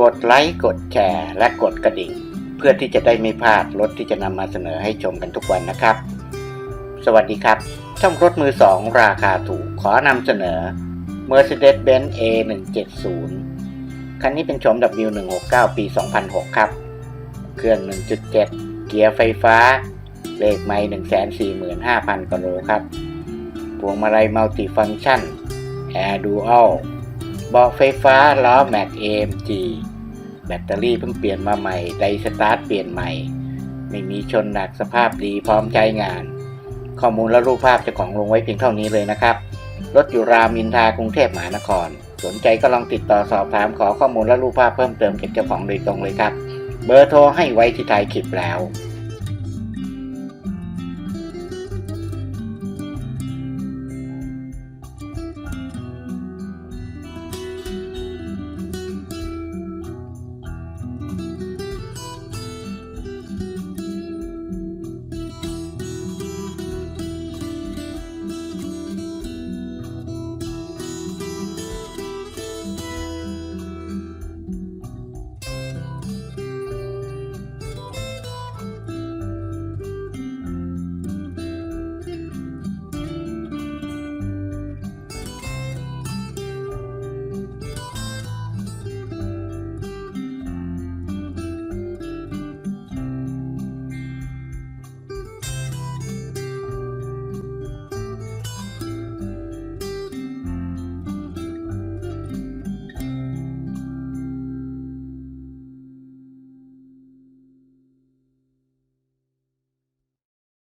กดไลค์กดแชร์และกดกระดิ่ง เพื่อที่จะได้ไม่พลาดรถที่จะนำมาเสนอให้ชมกันทุกวันนะครับ สวัสดีครับ ช่องรถมือ 2 ราคาถูกขอนำเสนอ Mercedes-Benz A170 คันนี้เป็นโฉม W169 ปี 2006 ครับ เครื่อง 1.7 เกียร์ไฟฟ้าเลขไมล์145,000กิโลครับ พวงมาลัยมัลติฟัง c t ชัน Air Dual เบาะไฟฟ้าล้อแม็ก AMG แบตเตอรี่เพิ่งเปลี่ยนมาใหม่ ไดสตาร์ทเปลี่ยนใหม่ ไม่มีชนหนักสภาพดีพร้อมใช้งาน ข้อมูลและรูปภาพเจ้าของลงไว้เพียงเท่านี้เลยนะครับ รถอยู่รามินทากรุงเทพมหานคร สนใจก็ลองติดต่อสอบถามขอข้อมูลและรูปภาพเพิ่มเติมจากเจ้าของโดยตรงเลยครับ เบอร์โทรให้ไว้ที่ท้ายคลิปแล้ว